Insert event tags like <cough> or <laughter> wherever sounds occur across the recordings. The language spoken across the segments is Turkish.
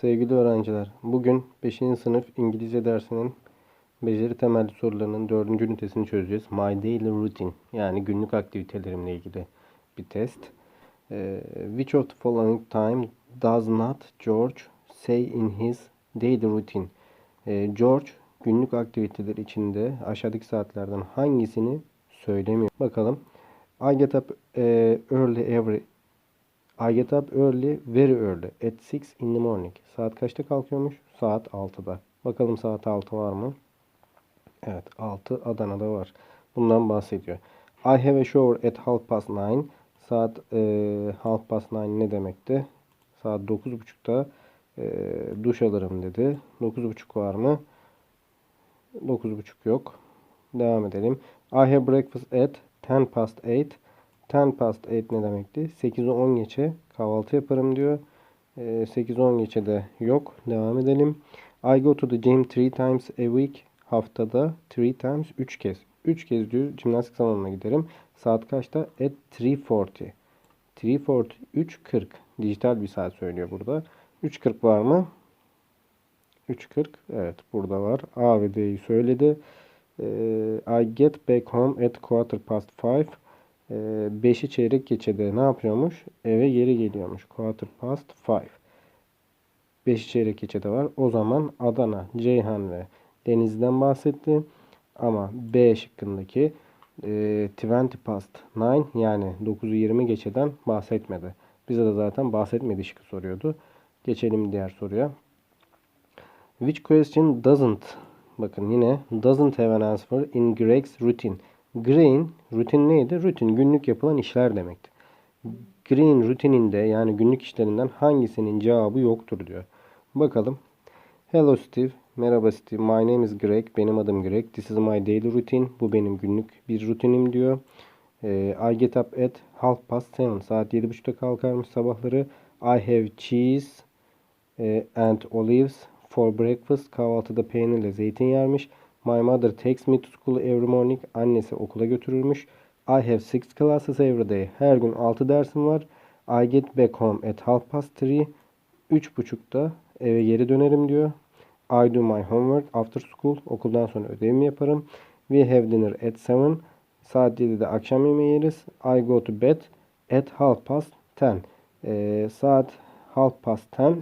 Sevgili öğrenciler, bugün 5. sınıf İngilizce dersinin beceri temelli sorularının 4. ünitesini çözeceğiz. My Daily Routine yani günlük aktivitelerimle ilgili bir test. Ee, which of the following time does not George say in his daily routine? Ee, George günlük aktiviteler içinde aşağıdaki saatlerden hangisini söylemiyor? Bakalım. I get up eh, early every I get up early, very early. At 6 in the morning. Saat kaçta kalkıyormuş? Saat 6'da. Bakalım saat 6 var mı? Evet 6 Adana'da var. Bundan bahsediyor. I have a shower at half past 9. Saat e, half past 9 ne demekti? Saat 9.30'da e, duş alırım dedi. 9.30 var mı? 9.30 yok. Devam edelim. I have breakfast at 10 past 8. 10 past 8 ne demekti? 8'e 10 geçe kahvaltı yaparım diyor. Ee, 8'e 10 geçe de yok. Devam edelim. I go to the gym 3 times a week. Haftada 3 times 3 kez. 3 kez diyor jimnastik salonuna giderim. Saat kaçta? At 3.40. 3.40 3.40. Dijital bir saat söylüyor burada. 3.40 var mı? 3.40 evet burada var. A ve D'yi söyledi. Ee, I get back home at quarter past 5. 5'i çeyrek geçede ne yapıyormuş? Eve geri geliyormuş. Quarter past 5. 5'i çeyrek geçede var. O zaman Adana, Ceyhan ve Denizli'den bahsetti. Ama B şıkkındaki e, 20 past 9 yani 9'u 20 geçeden bahsetmedi. Bize de zaten bahsetmedi şıkkı soruyordu. Geçelim diğer soruya. Which question doesn't bakın yine doesn't have an answer in Greg's routine. Green rutin neydi? Rutin günlük yapılan işler demekti. Green rutininde yani günlük işlerinden hangisinin cevabı yoktur diyor. Bakalım. Hello Steve. Merhaba Steve. My name is Greg. Benim adım Greg. This is my daily routine. Bu benim günlük bir rutinim diyor. Ee, I get up at half past seven. Saat 7.30'da kalkarmış sabahları. I have cheese e, and olives for breakfast. Kahvaltıda peynirle zeytin yermiş. My mother takes me to school every morning. Annesi okula götürürmüş. I have six classes every day. Her gün 6 dersim var. I get back home at half past three. Üç buçukta eve geri dönerim diyor. I do my homework after school. Okuldan sonra ödevimi yaparım. We have dinner at seven. Saat 7'de akşam yemeği yeriz. I go to bed at half past ten. Ee, saat half past ten.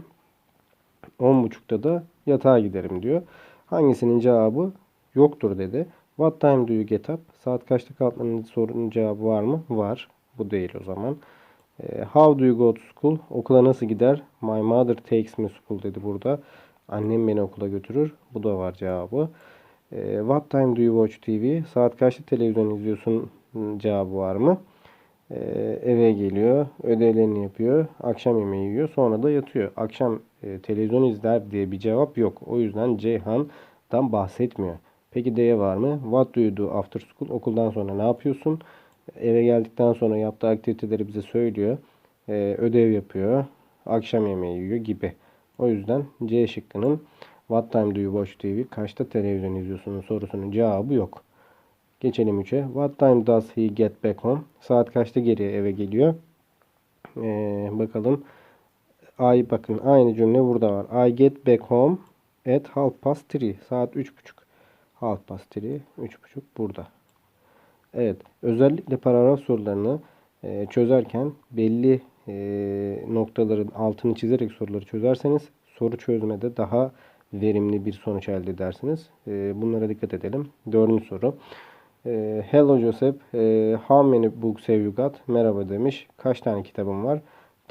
On buçukta da yatağa giderim diyor. Hangisinin cevabı yoktur dedi. What time do you get up? Saat kaçta kalkmanın sorunun cevabı var mı? Var. Bu değil o zaman. E, how do you go to school? Okula nasıl gider? My mother takes me to school dedi burada. Annem beni okula götürür. Bu da var cevabı. E, what time do you watch TV? Saat kaçta televizyon izliyorsun? Cevabı var mı? E, eve geliyor. Ödevlerini yapıyor. Akşam yemeği yiyor. Sonra da yatıyor. Akşam e, televizyon izler diye bir cevap yok. O yüzden Ceyhan'dan bahsetmiyor. Peki D'ye var mı? What do you do after school? Okuldan sonra ne yapıyorsun? Eve geldikten sonra yaptığı aktiviteleri bize söylüyor. Ee, ödev yapıyor. Akşam yemeği yiyor gibi. O yüzden C şıkkının What time do you watch TV? Kaçta televizyon izliyorsunuz sorusunun cevabı yok. Geçelim 3'e. What time does he get back home? Saat kaçta geri eve geliyor? Ee, bakalım. I bakın aynı cümle burada var. I get back home at half past three. Saat 3.30. Half past three. 3.30 burada. Evet. Özellikle paragraf sorularını e, çözerken belli e, noktaların altını çizerek soruları çözerseniz soru çözmede daha verimli bir sonuç elde edersiniz. E, bunlara dikkat edelim. Dördüncü soru. E, Hello Joseph. E, how many books have you got? Merhaba demiş. Kaç tane kitabım var?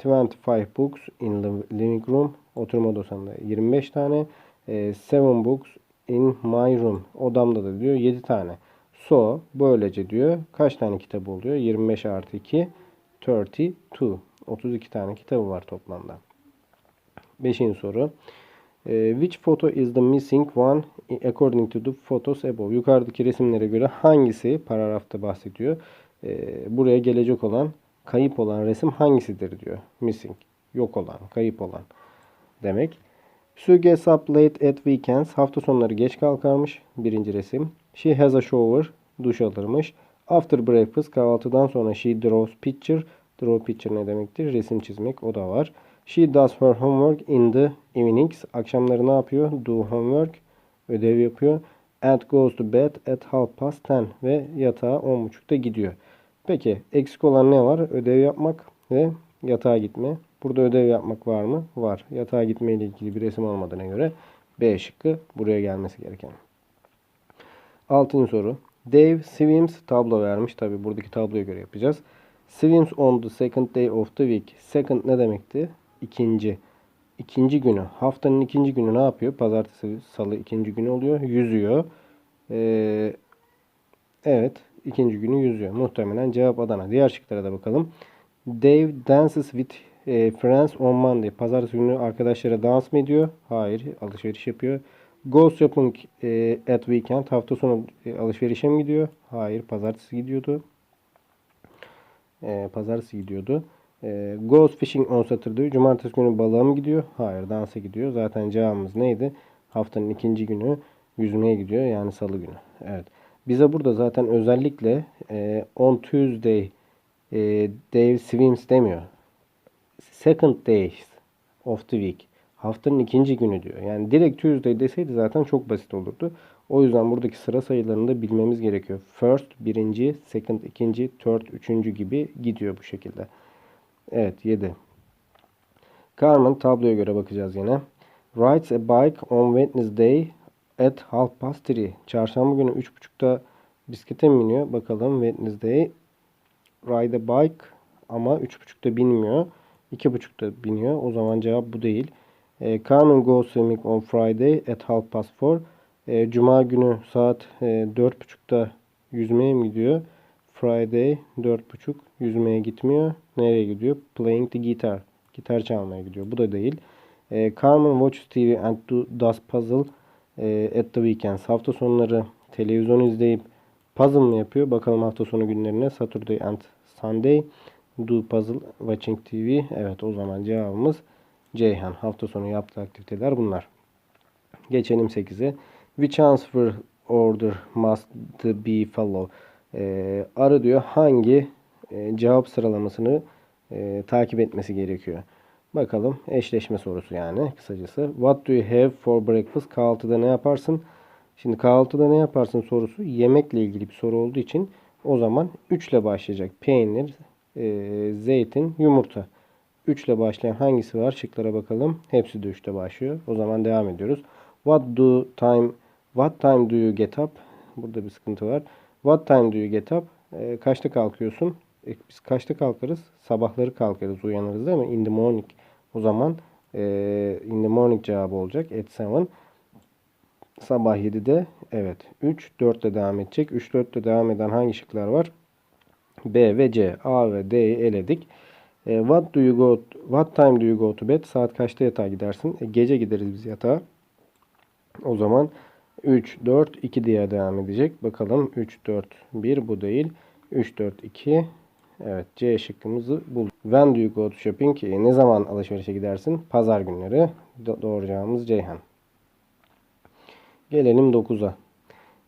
25 books in the living room. Oturma odasında 25 tane. 7 books in my room. Odamda da diyor 7 tane. So böylece diyor kaç tane kitabı oluyor? 25 artı 2 32. 32 tane kitabı var toplamda. Beşinci soru. which photo is the missing one according to the photos above? Yukarıdaki resimlere göre hangisi paragrafta bahsediyor? buraya gelecek olan kayıp olan resim hangisidir diyor. Missing. Yok olan, kayıp olan demek. Sue gets up late at weekends. Hafta sonları geç kalkarmış. Birinci resim. She has a shower. Duş alırmış. After breakfast kahvaltıdan sonra she draws picture. Draw picture ne demektir? Resim çizmek o da var. She does her homework in the evenings. Akşamları ne yapıyor? Do homework. Ödev yapıyor. And goes to bed at half past ten. Ve yatağa 10.30'da gidiyor. Peki eksik olan ne var? Ödev yapmak ve yatağa gitme. Burada ödev yapmak var mı? Var. Yatağa gitme ile ilgili bir resim olmadığına göre B şıkkı buraya gelmesi gereken. Altıncı soru. Dave swims tablo vermiş. Tabi buradaki tabloya göre yapacağız. Swims on the second day of the week. Second ne demekti? İkinci. İkinci günü. Haftanın ikinci günü ne yapıyor? Pazartesi, salı ikinci günü oluyor. Yüzüyor. Ee, evet. ikinci günü yüzüyor. Muhtemelen cevap Adana. Diğer şıklara da bakalım. Dave dances with e, friends on Monday. Pazartesi günü arkadaşlara dans mı ediyor? Hayır. Alışveriş yapıyor. Goes shopping e, at weekend. Hafta sonu e, alışverişe mi gidiyor? Hayır. Pazartesi gidiyordu. E, pazartesi gidiyordu. E, goes fishing on Saturday. Cumartesi günü balığa mı gidiyor? Hayır. Dansa gidiyor. Zaten cevabımız neydi? Haftanın ikinci günü yüzmeye gidiyor. Yani salı günü. Evet. Bize burada zaten özellikle e, on Tuesday e, Dave swims demiyor. Second days of the week. Haftanın ikinci günü diyor. Yani direkt Tuesday deseydi zaten çok basit olurdu. O yüzden buradaki sıra sayılarını da bilmemiz gerekiyor. First, birinci, second, ikinci, third, üçüncü gibi gidiyor bu şekilde. Evet, 7. Carmen tabloya göre bakacağız yine. Rides a bike on Wednesday at half past three. Çarşamba günü 3.30'da bisiklete mi biniyor? Bakalım Wednesday. Ride a bike ama 3.30'da binmiyor. 2.30'da biniyor. O zaman cevap bu değil. E, Carmen goes swimming on Friday at half past four. E, Cuma günü saat e, 4.30'da yüzmeye mi gidiyor? Friday 4.30 yüzmeye gitmiyor. Nereye gidiyor? Playing the guitar. Gitar çalmaya gidiyor. Bu da değil. E, Carmen watches TV and do, does puzzle e, at the weekends. Hafta sonları televizyon izleyip puzzle mı yapıyor? Bakalım hafta sonu günlerine. Saturday and Sunday do puzzle watching TV. Evet o zaman cevabımız Ceyhan. Hafta sonu yaptığı aktiviteler bunlar. Geçelim 8'e. Which transfer order must be follow? Ee, arı diyor hangi e, cevap sıralamasını e, takip etmesi gerekiyor. Bakalım eşleşme sorusu yani kısacası. What do you have for breakfast? Kahvaltıda ne yaparsın? Şimdi kahvaltıda ne yaparsın sorusu yemekle ilgili bir soru olduğu için o zaman 3 ile başlayacak. Peynir, e, zeytin, yumurta. 3 ile başlayan hangisi var? Şıklara bakalım. Hepsi de 3 ile başlıyor. O zaman devam ediyoruz. What do time What time do you get up? Burada bir sıkıntı var. What time do you get up? E, kaçta kalkıyorsun? E, biz kaçta kalkarız? Sabahları kalkarız, uyanırız değil mi? In the morning. O zaman e, in the morning cevabı olacak. At 7. Sabah 7'de evet. 3, 4'te devam edecek. 3, 4'te devam eden hangi şıklar var? B ve C. A ve D'yi eledik. E, what do you go What time do you go to bed? Saat kaçta yatağa gidersin? E, gece gideriz biz yatağa. O zaman 3, 4, 2 diye devam edecek. Bakalım 3, 4, 1 bu değil. 3, 4, 2. Evet C şıkkımızı bulduk. When do you go to shopping? E, ne zaman alışverişe gidersin? Pazar günleri. Do doğru cevabımız Ceyhan. Gelelim 9'a.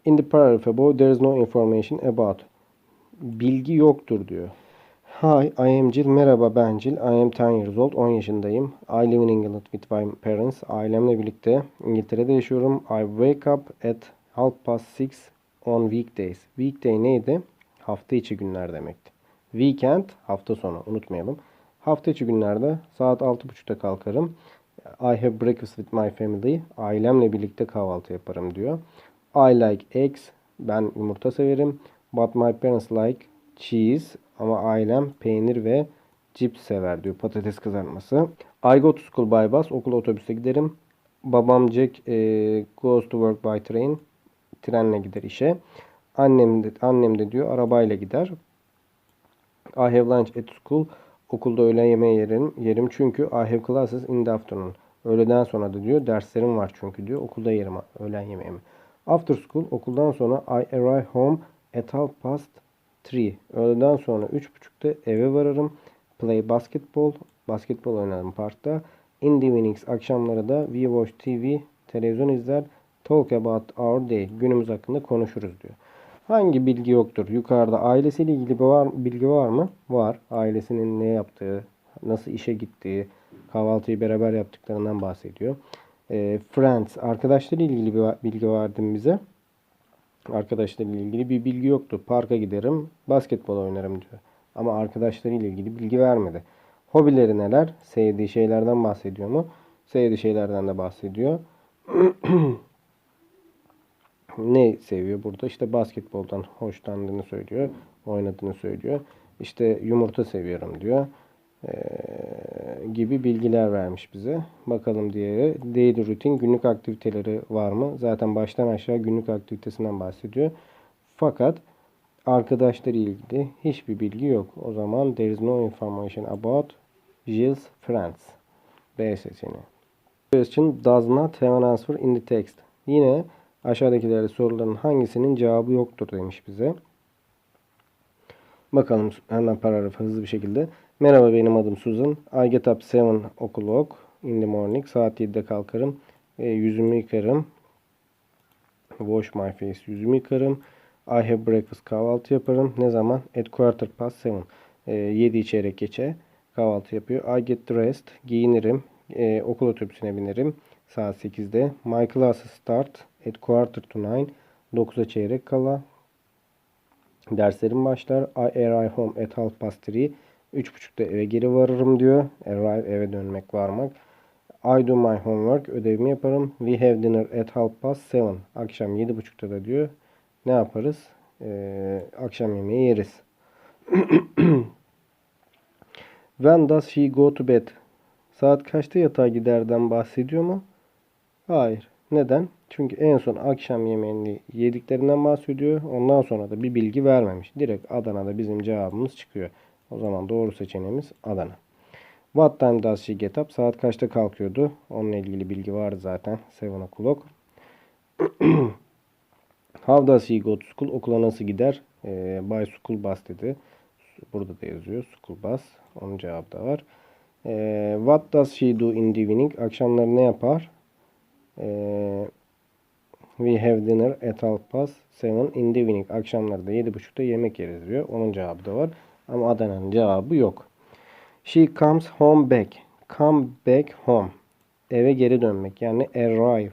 In the paragraph above there is no information about. Bilgi yoktur diyor. Hi, I am Jill. Merhaba ben Jill. I am 10 years old. 10 yaşındayım. I live in England with my parents. Ailemle birlikte İngiltere'de yaşıyorum. I wake up at half past 6 on weekdays. Weekday neydi? Hafta içi günler demekti. Weekend hafta sonu unutmayalım. Hafta içi günlerde saat 6.30'da kalkarım. I have breakfast with my family. Ailemle birlikte kahvaltı yaparım diyor. I like eggs. Ben yumurta severim. But my parents like cheese. Ama ailem peynir ve cips sever diyor. Patates kızartması. I go to school by bus. Okula otobüste giderim. Babam Jack e, goes to work by train. Trenle gider işe. Annem de, annem de diyor arabayla gider. I have lunch at school. Okulda öğlen yemeği yerim, yerim çünkü I have classes in the afternoon. Öğleden sonra da diyor derslerim var çünkü diyor. Okulda yerim öğlen yemeğimi. After school okuldan sonra I arrive home at half past 3. Öğleden sonra 3.30'da eve varırım. Play basketball. Basketbol oynarım parkta. In the evenings akşamları da we watch TV. Televizyon izler. Talk about our day. Günümüz hakkında konuşuruz diyor. Hangi bilgi yoktur? Yukarıda ailesiyle ilgili var, bilgi var mı? Var. Ailesinin ne yaptığı, nasıl işe gittiği, Kahvaltıyı beraber yaptıklarından bahsediyor. E, friends. Arkadaşlarla ilgili bir bilgi verdin bize. Arkadaşlarıyla ilgili bir bilgi yoktu. Parka giderim, basketbol oynarım diyor. Ama arkadaşlarıyla ilgili bilgi vermedi. Hobileri neler? Sevdiği şeylerden bahsediyor mu? Sevdiği şeylerden de bahsediyor. <clears throat> ne seviyor burada? İşte basketboldan hoşlandığını söylüyor. Oynadığını söylüyor. İşte yumurta seviyorum diyor. Ee, gibi bilgiler vermiş bize. Bakalım diğeri. Daily rutin günlük aktiviteleri var mı? Zaten baştan aşağı günlük aktivitesinden bahsediyor. Fakat arkadaşları ilgili hiçbir bilgi yok. O zaman there is no information about Jill's friends. B seçeneği. Question does not have an answer in the text. Yine aşağıdakilerde soruların hangisinin cevabı yoktur demiş bize. Bakalım hemen paragrafı hızlı bir şekilde. Merhaba benim adım Susan. I get up 7 o'clock in the morning. Saat 7'de kalkarım. E, yüzümü yıkarım. Wash my face. Yüzümü yıkarım. I have breakfast. Kahvaltı yaparım. Ne zaman? At quarter past 7. E, 7 çeyrek geçe kahvaltı yapıyor. I get dressed. Giyinirim. E, okul otobüsüne binerim. Saat 8'de. My classes start at quarter to 9. 9'a çeyrek kala. Derslerim başlar. I arrive home at half past 3. 3.30'da eve geri varırım diyor. Arrive eve dönmek varmak. I do my homework. Ödevimi yaparım. We have dinner at half past 7. Akşam 7.30'da da diyor. Ne yaparız? Ee, akşam yemeği yeriz. <clears throat> When does she go to bed? Saat kaçta yatağa giderden bahsediyor mu? Hayır. Neden? Çünkü en son akşam yemeğini yediklerinden bahsediyor. Ondan sonra da bir bilgi vermemiş. Direkt Adana'da bizim cevabımız çıkıyor. O zaman doğru seçeneğimiz Adana. What time does she get up? Saat kaçta kalkıyordu? Onunla ilgili bilgi vardı zaten. 7 o'clock. <clears throat> How does he go to school? Okula nasıl gider? Ee, by school bus dedi. Burada da yazıyor. School bus. Onun cevabı da var. Ee, what does she do in the evening? Akşamları ne yapar? Ee, we have dinner at half past seven in the evening. Akşamları da 7.30'da yemek yeriz diyor. Onun cevabı da var. Ama Adana'nın cevabı yok. She comes home back. Come back home. Eve geri dönmek. Yani arrive.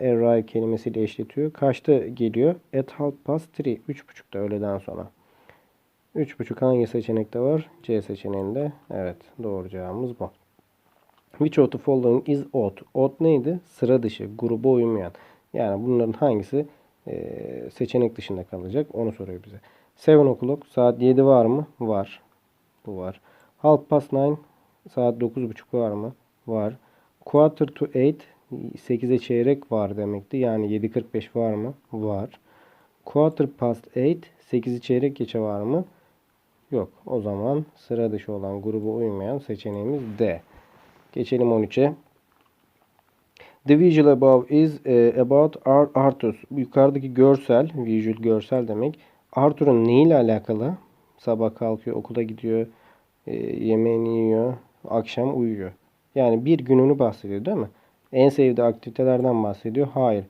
Arrive kelimesiyle eşletiyor. Kaçta geliyor? At half past three. Üç buçukta öğleden sonra. Üç buçuk hangi seçenekte var? C seçeneğinde. Evet. Doğru cevabımız bu. Which of the following is odd? Odd neydi? Sıra dışı. Gruba uymayan. Yani bunların hangisi e, seçenek dışında kalacak? Onu soruyor bize. 7 o'clock. Saat 7 var mı? Var. Bu var. Half past 9. Saat 9.30 var mı? Var. Quarter to 8. 8'e çeyrek var demekti. Yani 7.45 var mı? Var. Quarter past 8. 8'i çeyrek geçe var mı? Yok. O zaman sıra dışı olan gruba uymayan seçeneğimiz D. Geçelim 13'e. The visual above is uh, about Arthur. Yukarıdaki görsel, visual görsel demek. Arthur'un neyle alakalı? Sabah kalkıyor, okula gidiyor, e, yemeğini yiyor, akşam uyuyor. Yani bir gününü bahsediyor değil mi? En sevdiği aktivitelerden bahsediyor. Hayır.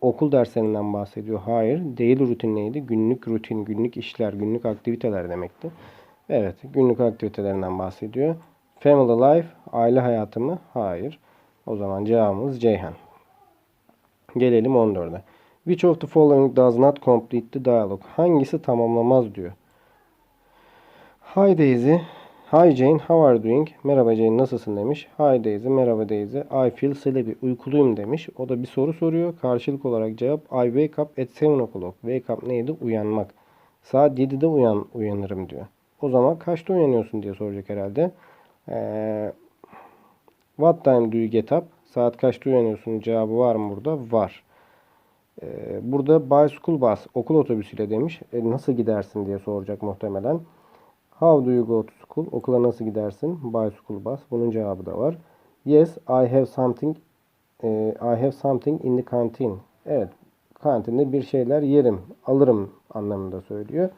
Okul derslerinden bahsediyor. Hayır. Daily rutin neydi? Günlük rutin, günlük işler, günlük aktiviteler demekti. Evet. Günlük aktivitelerinden bahsediyor. Family life, aile hayatı mı? Hayır. O zaman cevabımız Ceyhan. Gelelim 14'e. Which of the following does not complete the dialogue? Hangisi tamamlamaz diyor. Hi Daisy. Hi Jane, how are you doing? Merhaba Jane, nasılsın demiş. Hi Daisy, merhaba Daisy. I feel sleepy, uykuluyum demiş. O da bir soru soruyor. Karşılık olarak cevap I wake up at 7 o'clock. Wake up neydi? Uyanmak. Saat 7'de uyan, uyanırım diyor. O zaman kaçta uyanıyorsun diye soracak herhalde. Ee, what time do you get up? Saat kaçta uyanıyorsun? Cevabı var mı burada? Var. Ee, burada school bus, okul otobüsüyle demiş. E, nasıl gidersin diye soracak muhtemelen. How do you go to school? Okula nasıl gidersin? School bus. Bunun cevabı da var. Yes, I have something e, I have something in the canteen. Evet, kantinde bir şeyler yerim, alırım anlamında söylüyor.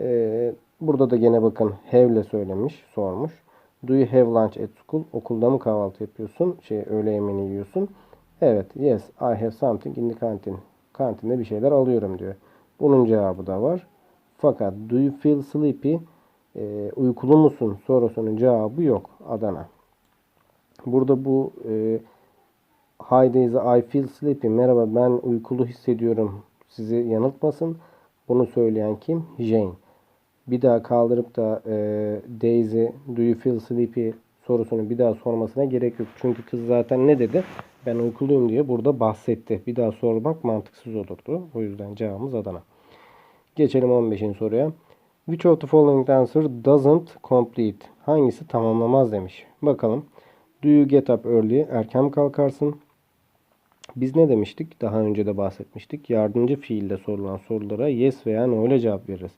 E, burada da gene bakın have ile söylemiş, sormuş. Do you have lunch at school? Okulda mı kahvaltı yapıyorsun? Şey, öğle yemeğini yiyorsun. Evet, yes, I have something in the canteen. Kantinde bir şeyler alıyorum diyor. Bunun cevabı da var. Fakat do you feel sleepy? E, uykulu musun sorusunun cevabı yok. Adana. Burada bu e, Hi Daisy I feel sleepy. Merhaba ben uykulu hissediyorum. Sizi yanıltmasın. Bunu söyleyen kim? Jane. Bir daha kaldırıp da e, Daisy do you feel sleepy sorusunu bir daha sormasına gerek yok. Çünkü kız zaten ne dedi? Ben uykuluyum diye burada bahsetti. Bir daha sormak mantıksız olurdu. O yüzden cevabımız Adana. Geçelim 15. soruya. Which of the following answer doesn't complete? Hangisi tamamlamaz demiş. Bakalım. Do you get up early? Erken kalkarsın? Biz ne demiştik? Daha önce de bahsetmiştik. Yardımcı fiilde sorulan sorulara yes veya no ile cevap veririz.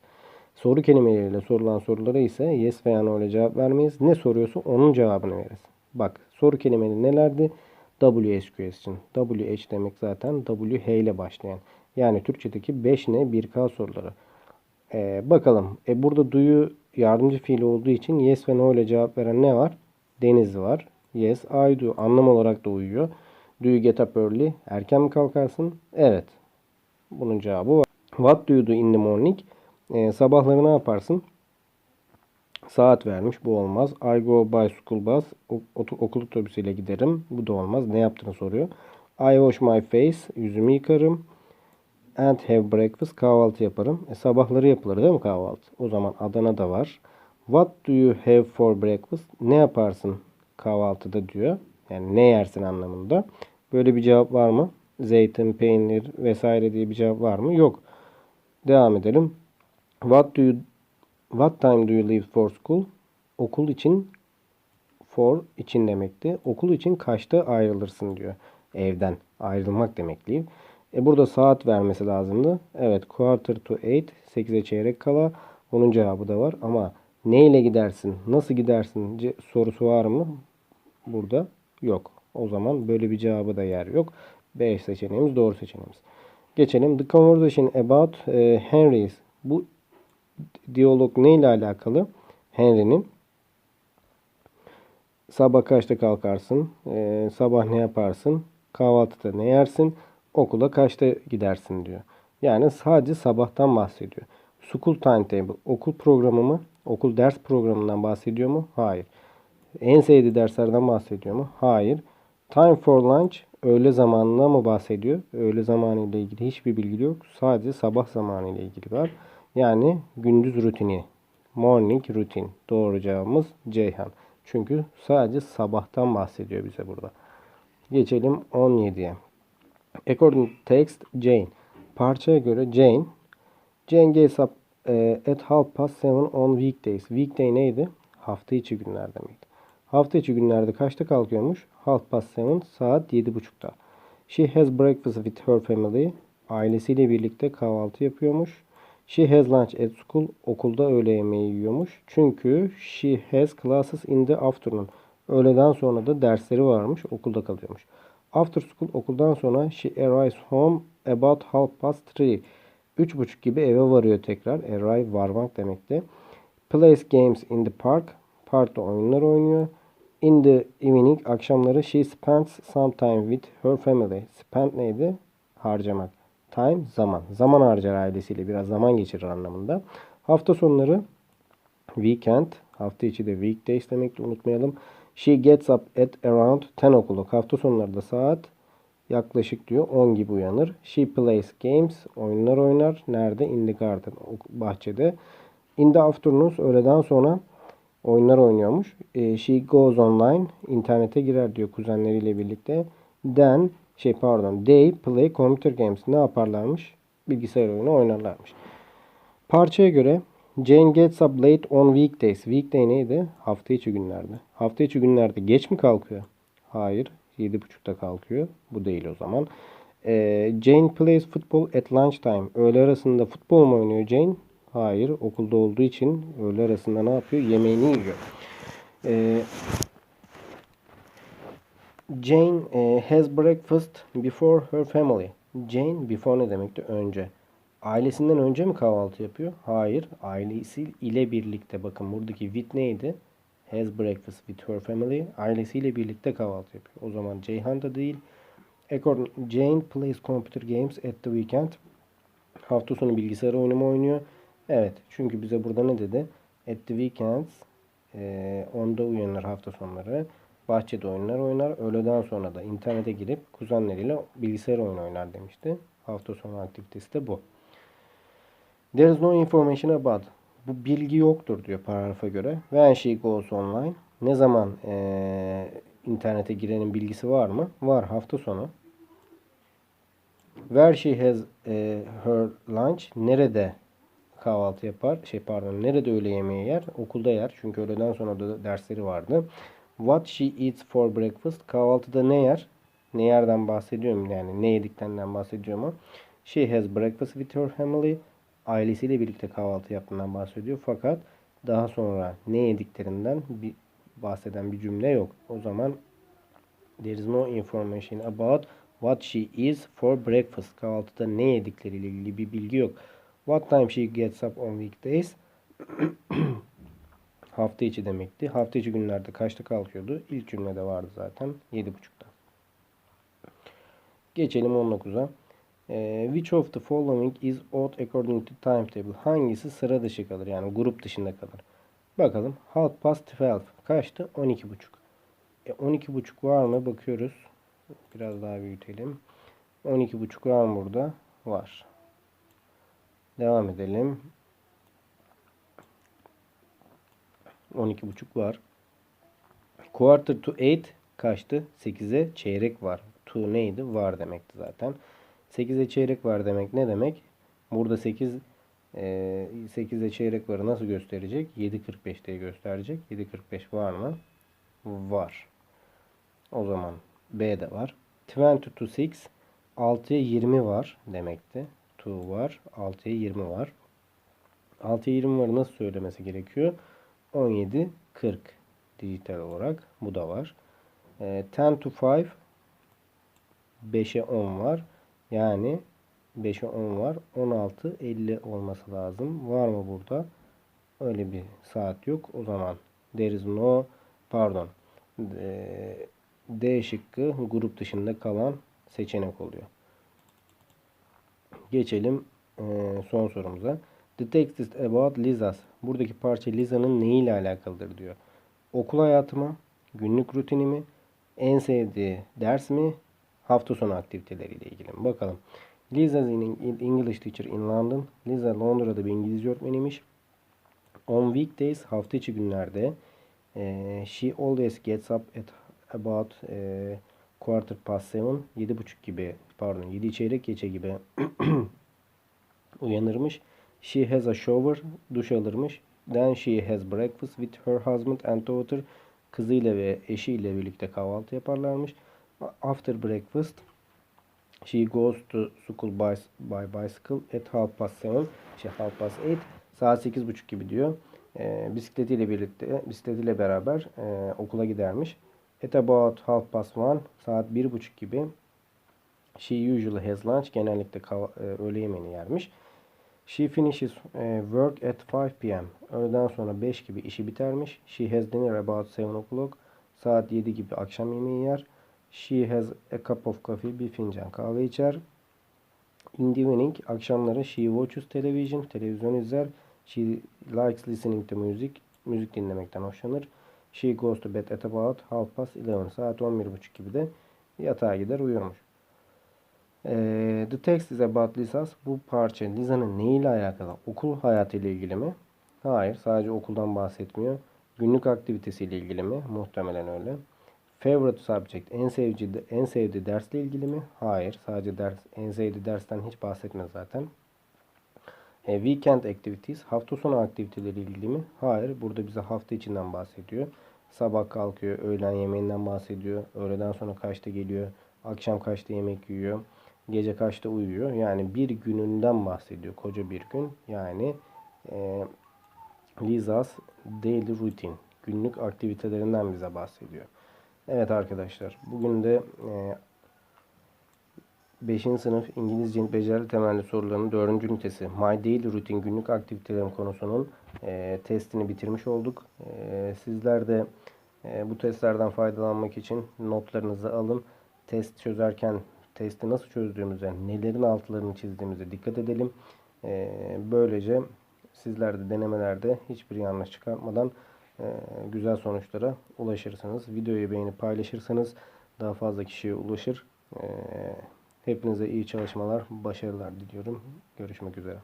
Soru kelimeleriyle sorulan sorulara ise yes veya no ile cevap vermeyiz. Ne soruyorsa onun cevabını veririz. Bak soru kelimeleri nelerdi? WH question. WH demek zaten WH ile başlayan. Yani Türkçedeki 5 ne 1K soruları. Ee, bakalım. E, burada duyu yardımcı fiili olduğu için yes ve no ile cevap veren ne var? Deniz var. Yes, I do. Anlam olarak da uyuyor. Do you get up early? Erken mi kalkarsın? Evet. Bunun cevabı var. What do you do in the morning? Ee, sabahları ne yaparsın? Saat vermiş. Bu olmaz. I go by school bus. Okul otobüsüyle giderim. Bu da olmaz. Ne yaptığını soruyor. I wash my face. Yüzümü yıkarım. And have breakfast. Kahvaltı yaparım. E, sabahları yapılır değil mi kahvaltı? O zaman Adana'da var. What do you have for breakfast? Ne yaparsın kahvaltıda diyor. Yani ne yersin anlamında. Böyle bir cevap var mı? Zeytin, peynir vesaire diye bir cevap var mı? Yok. Devam edelim. What do you What time do you leave for school? Okul için for için demekti. Okul için kaçta ayrılırsın diyor. Evden ayrılmak demek leave. E burada saat vermesi lazımdı. Evet quarter to eight 8'e çeyrek kala. Onun cevabı da var ama neyle gidersin? Nasıl gidersin? sorusu var mı? Burada yok. O zaman böyle bir cevabı da yer yok. B seçeneğimiz doğru seçeneğimiz. Geçelim. The conversation about e, Henry's. Bu diyalog ne ile alakalı? Henry'nin sabah kaçta kalkarsın? E, sabah ne yaparsın? Kahvaltıda ne yersin? Okula kaçta gidersin diyor. Yani sadece sabahtan bahsediyor. School timetable, okul programı mı? Okul ders programından bahsediyor mu? Hayır. En sevdiği derslerden bahsediyor mu? Hayır. Time for lunch öğle zamanına mı bahsediyor? Öğle zamanı ile ilgili hiçbir bilgi yok. Sadece sabah zamanı ile ilgili var. Yani gündüz rutini. Morning routine. Doğru cevabımız Ceyhan. Çünkü sadece sabahtan bahsediyor bize burada. Geçelim 17'ye. According to text Jane. Parçaya göre Jane Jane gets up e, at half past seven on weekdays. Weekday neydi? Hafta içi günler demekti. Hafta içi günlerde kaçta kalkıyormuş? Half past seven saat yedi buçukta. She has breakfast with her family. Ailesiyle birlikte kahvaltı yapıyormuş. She has lunch at school. Okulda öğle yemeği yiyormuş. Çünkü she has classes in the afternoon. Öğleden sonra da dersleri varmış. Okulda kalıyormuş. After school okuldan sonra she arrives home about half past three. Üç buçuk gibi eve varıyor tekrar. Arrive varmak demekti. Plays games in the park. Parkta oyunlar oynuyor. In the evening akşamları she spends some time with her family. Spend neydi? Harcamak. Time zaman. Zaman harcar ailesiyle biraz zaman geçirir anlamında. Hafta sonları weekend. Hafta içi de weekdays demekti unutmayalım. She gets up at around 10 o'clock. Hafta sonları da saat yaklaşık diyor 10 gibi uyanır. She plays games. Oyunlar oynar. Nerede? In the garden. Bahçede. In the afternoons öğleden sonra oyunlar oynuyormuş. E, she goes online. internete girer diyor kuzenleriyle birlikte. Then şey pardon they play computer games. Ne yaparlarmış? Bilgisayar oyunu oynarlarmış. Parçaya göre Jane gets up late on weekdays. Weekday neydi? Hafta içi günlerde. Hafta içi günlerde geç mi kalkıyor? Hayır. 7.30'da kalkıyor. Bu değil o zaman. Ee, Jane plays football at lunchtime. Öğle arasında futbol mu oynuyor Jane? Hayır. Okulda olduğu için öğle arasında ne yapıyor? Yemeğini yiyor. Ee, Jane e, has breakfast before her family. Jane before ne demekti? Önce. Ailesinden önce mi kahvaltı yapıyor? Hayır. Ailesi ile birlikte. Bakın buradaki with neydi? Has breakfast with her family. Ailesiyle birlikte kahvaltı yapıyor. O zaman Ceyhan da değil. According Jane plays computer games at the weekend. Hafta sonu bilgisayar oyunu mu oynuyor? Evet. Çünkü bize burada ne dedi? At the weekends. E, onda uyanır hafta sonları. Bahçede oyunlar oynar. Öğleden sonra da internete girip kuzenleriyle bilgisayar oyunu oynar demişti. Hafta sonu aktivitesi de bu. There is no information about. Bu bilgi yoktur diyor paragrafa göre. When she goes online. Ne zaman eee, internete girenin bilgisi var mı? Var hafta sonu. Where she has eee, her lunch. Nerede kahvaltı yapar? Şey pardon, nerede öğle yemeği yer? Okulda yer. Çünkü öğleden sonra da dersleri vardı. What she eats for breakfast. Kahvaltıda ne yer? Ne yerden bahsediyorum yani ne yediklerinden bahsediyorum ama. She has breakfast with her family. Ailesiyle birlikte kahvaltı yaptığından bahsediyor. Fakat daha sonra ne yediklerinden bir bahseden bir cümle yok. O zaman there is no information about what she eats for breakfast. Kahvaltıda ne yedikleriyle ilgili bir bilgi yok. What time she gets up on weekdays? <clears throat> Hafta içi demekti. Hafta içi günlerde kaçta kalkıyordu? İlk cümlede vardı zaten. 7.30'da. Geçelim 19'a. Ee, which of the following is odd according to timetable? Hangisi sıra dışı kalır? Yani grup dışında kalır. Bakalım. Half past 12. Kaçtı? 12.30. E, 12.30 var mı? Bakıyoruz. Biraz daha büyütelim. 12.30 var mı burada? Var. Devam edelim. 12.5 var. Quarter to 8 kaçtı? 8'e çeyrek var. To neydi? Var demekti zaten. 8'e çeyrek var demek ne demek? Burada 8 e, 8'e çeyrek varı nasıl gösterecek? 7.45 diye gösterecek. 7.45 var mı? Var. O zaman B de var. 20 to 6 6'ya 20 var demekti. To var. 6'ya 20 var. 6'ya 20 var nasıl söylemesi gerekiyor? 17 40 dijital olarak bu da var. E, 10 to 5 5'e 10 var. Yani 5'e 10 var. 16 50 olması lazım. Var mı burada? Öyle bir saat yok. O zaman there is no pardon D, D şıkkı grup dışında kalan seçenek oluyor. Geçelim e, son sorumuza. The text is about Liza's. Buradaki parça Liza'nın neyiyle alakalıdır diyor. Okul hayatı mı? Günlük rutini mi? En sevdiği ders mi? Hafta sonu aktiviteleriyle ilgili mi? Bakalım. Liza is an English teacher in London. Liza Londra'da bir İngilizce öğretmeniymiş. On weekdays hafta içi günlerde e, she always gets up at about e, quarter past seven. Yedi buçuk gibi pardon yedi çeyrek geçe gibi <clears throat> uyanırmış. She has a shower. Duş alırmış. Then she has breakfast with her husband and daughter. Kızıyla ve eşiyle birlikte kahvaltı yaparlarmış. After breakfast she goes to school by, by bicycle at half past seven. Şey half past eight. Saat sekiz buçuk gibi diyor. E, bisikletiyle birlikte, bisikletiyle beraber e, okula gidermiş. At about half past one. Saat bir buçuk gibi. She usually has lunch. Genellikle e, öğle yemeğini yermiş. She finishes uh, work at 5 p.m. Öğleden sonra 5 gibi işi bitermiş. She has dinner about 7 o'clock. Saat 7 gibi akşam yemeği yer. She has a cup of coffee. Bir fincan kahve içer. In the evening, akşamları she watches television. Televizyon izler. She likes listening to music. Müzik dinlemekten hoşlanır. She goes to bed at about half past 11. Saat 11.30 gibi de yatağa gider uyurmuş. Ee, the text is about Lisas. Bu parça Lisa'nın neyiyle alakalı? Okul hayatıyla ilgili mi? Hayır. Sadece okuldan bahsetmiyor. Günlük aktivitesiyle ilgili mi? Muhtemelen öyle. Favorite subject. En sevdiği, en sevdiği dersle ilgili mi? Hayır. Sadece ders, en sevdiği dersten hiç bahsetmez zaten. E, weekend activities. Hafta sonu aktiviteleri ilgili mi? Hayır. Burada bize hafta içinden bahsediyor. Sabah kalkıyor. Öğlen yemeğinden bahsediyor. Öğleden sonra kaçta geliyor? Akşam kaçta yemek yiyor? Gece kaçta uyuyor? Yani bir gününden bahsediyor. Koca bir gün. Yani e, Liza's daily routine. Günlük aktivitelerinden bize bahsediyor. Evet arkadaşlar. Bugün de e, 5. sınıf İngilizce beceri temelli sorularının 4. ünitesi My Daily Routine günlük aktivitelerim konusunun e, testini bitirmiş olduk. E, sizler de e, bu testlerden faydalanmak için notlarınızı alın. Test çözerken testi nasıl çözdüğümüze, nelerin altlarını çizdiğimize dikkat edelim. Ee, böylece sizler de denemelerde hiçbir yanlış çıkartmadan e, güzel sonuçlara ulaşırsınız. Videoyu beğenip paylaşırsanız daha fazla kişiye ulaşır. E, hepinize iyi çalışmalar, başarılar diliyorum. Görüşmek üzere.